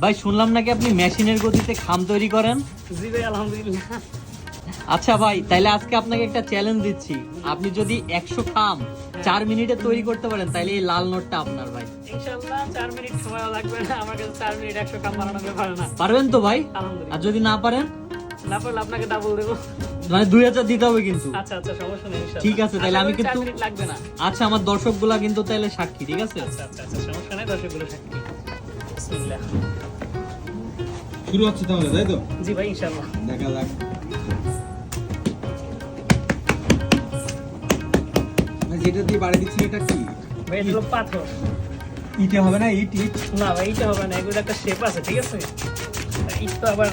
ভাই শুনলাম নাকি আপনি মেশিনের গতিতে খাম তৈরি করেন? জি ভাই আলহামদুলিল্লাহ। আচ্ছা ভাই তাইলে আজকে আপনাকে একটা চ্যালেঞ্জ দিচ্ছি। আপনি যদি একশো খাম চার মিনিটে তৈরি করতে পারেন তাইলে এই লাল নোটটা আপনার ভাই। মিনিট সময় লাগবে না। আমার কাছে মিনিট কাম বানানো না। পারবেন তো ভাই? আর যদি না পারেন? না পারলে আপনাকে ডাবল দেবো। মানে দুই হাজার দিতে হবে কিন্তু। আচ্ছা আচ্ছা সমস্যা নেই। ঠিক আছে, তাহলে আমি কিন্তু- লাগবে না। আচ্ছা আমার দর্শকগুলা কিন্তু তাইলে সাক্ষী ঠিক আছে? আচ্ছা আচ্ছা আচ্ছা সমস্যা নেই দর্শকগুলো সাক্ষী। বিসমিল্লাহ। শুরু হচ্ছে তাহলে তাই তো? জি ভাই দেখা যাক। যেটা দিয়ে বাড়ি দিচ্ছি এটা কি? ভাই এটা পাথর। ইটে হবে না ইট ইট? না ভাই এইটা হবে না এগুলো একটা শেপ আছে ঠিক আছে? ইট তো আবার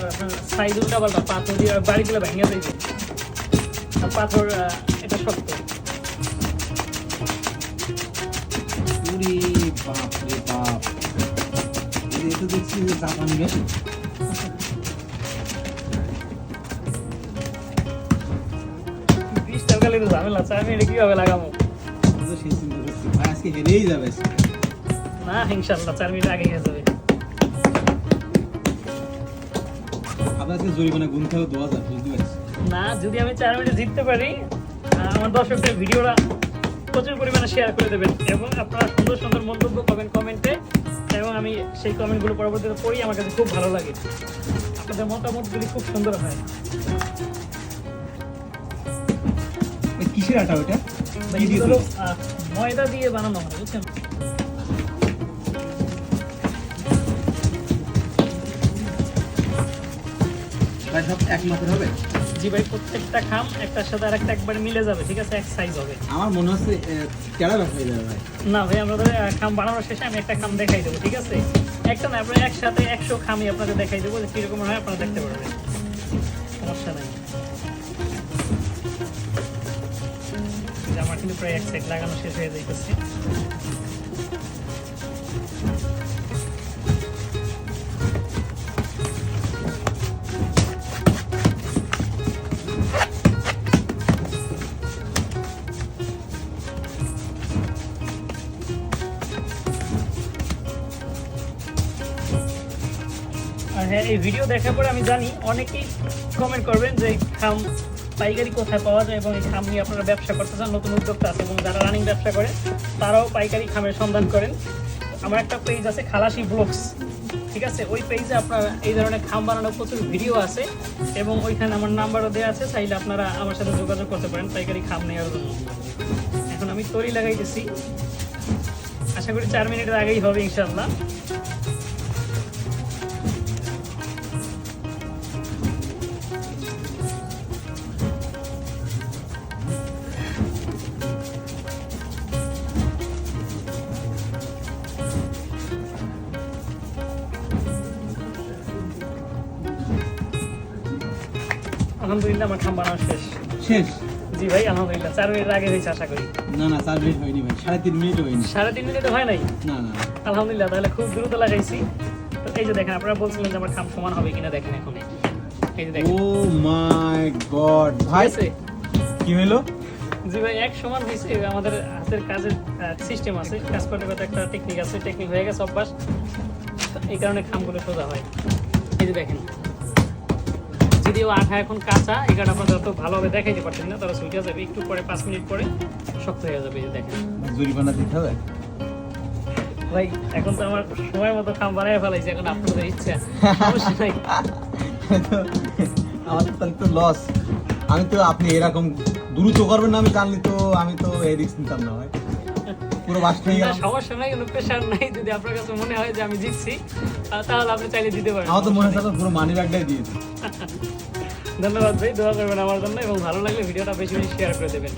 সাইজ উল্টা পাল্টা পাথর দিয়ে বাড়ি দিলে ভেঙে যাইবে পাথর এটা শক্ত। উরি বিশ ঝামেলা আছে আমি এটা কীভাবে লাগাবো? আজকে হেরেই যাবে না ইনশাল্লাহ চার মিনিট আগে হয়ে যাবে। আপনার জরিমানা গুনতে হবে দু হাজার বুঝতে পারছি। না যদি আমি চার মিনিটে জিততে পারি আমার দর্শকদের ভিডিওটা প্রচুর পরিমাণে শেয়ার করে দেবেন। এবং আপনারা সুন্দর সুন্দর মন্তব্য করবেন কমেন্টে এবং আমি সেই কমেন্টগুলো পরবর্তীতে পড়ি আমার কাছে খুব ভালো লাগে। আপনাদের মতামতগুলি খুব সুন্দর হয়। কিসের আটা ওটা ময়দা দিয়ে বানানো হয় বুঝছেন? ভাই সব এক মাপের হবে? জি ভাই প্রত্যেকটা খাম একটার সাথে আর একটা একবার মিলে যাবে ঠিক আছে? এক সাইজ হবে। আমার মনে হচ্ছে কেডা ব্যথা হয়ে যাবে ভাই। না ভাই আমাদের আহ, খাম বানানোর শেষে আমি একটা খাম দেখাই দেবো ঠিক আছে? একটা না আপনার একসাথে একশো খামই আপনাদের দেখাই দেবো যে কীরকম হয় আপনারা দেখতে পারবেন। সমস্যা নাই। আমার কিন্তু প্রায় এক সাইড লাগানো শেষ হয়ে যাইতেছে। হ্যাঁ এই ভিডিও দেখার পরে আমি জানি অনেকেই কমেন্ট করবেন যে খাম পাইকারি কোথায় পাওয়া যায় এবং এই খাম নিয়ে আপনারা ব্যবসা করতে চান, নতুন উদ্যোক্তা আছে এবং যারা রানিং ব্যবসা করে, তারাও পাইকারি খামের সন্ধান করেন। আমার একটা পেজ আছে, খালাসি ব্লগস ঠিক আছে? ওই পেজে আপনার এই ধরনের খাম বানানোর প্রচুর ভিডিও আছে এবং ওইখানে আমার নাম্বারও দেওয়া আছে, চাইলে আপনারা আমার সাথে যোগাযোগ করতে পারেন পাইকারি খাম নেওয়ার জন্য। এখন আমি তরি লাগাইতেছি। আশা করি চার মিনিটের আগেই হবে ইনশাল্লাহ আলহামদুলিল্লাহ আমার খাম বানানো শেষ। শেষ? জি ভাই আলহামদুলিল্লাহ। চার মিনিট আগে হয়েছে আশা করি। না না চার মিনিট হয়নি ভাই সাড়ে তিন মিনিট হয়নি। সাড়ে তিন মিনিটে হয় নাই? না না। আলহামদুলিল্লাহ তাহলে খুব দ্রুত লাগাইছি। তো এই যে দেখেন আপনারা বলছিলেন যে আমার খাম সমান হবে কিনা দেখেন এখন। এই যে দেখেন। Oh my God. ভাই কি হলো জি ভাই এক সমান হয়েছে। আমাদের হাতের কাজের সিস্টেম আছে। কাজ করতে করতে একটা টেকনিক আছে। টেকনিক হয়ে গেছে অভ্যাস। এই কারণে খামগুলো সোজা হয়। এই যে দেখেন। যদিও আঠা এখন কাঁচা এই কারণে আপনারা যত ভালোভাবে দেখাইতে পারছেন না তারা সুইটা যাবে একটু পরে পাঁচ মিনিট পরে শক্ত হয়ে যাবে এই দেখেন। জরিমানা দিতে হবে? ভাই এখন তো আমার সময় মতো খাম বানায় ফেলাইছে এখন আপনাদের ইচ্ছা। আমার তাহলে তো লস আমি তো আপনি এরকম দ্রুত করবেন না আমি জানলি তো আমি তো এই রিস্ক নিতাম না ভাই। পুরো বাস হয়ে সমস্যা নাই কোনো প্রেশার নাই। যদি আপনার কাছে মনে হয় যে আমি জিতছি তাহলে আপনি চাইলে দিতে পারেন। আমার তো মনে হচ্ছে পুরো মানি ব্যাগটাই দিয়ে ধন্যবাদ ভাই দোয়া করবেন আমার জন্য এবং ভালো লাগলে ভিডিওটা বেশি বেশি শেয়ার করে দেবেন।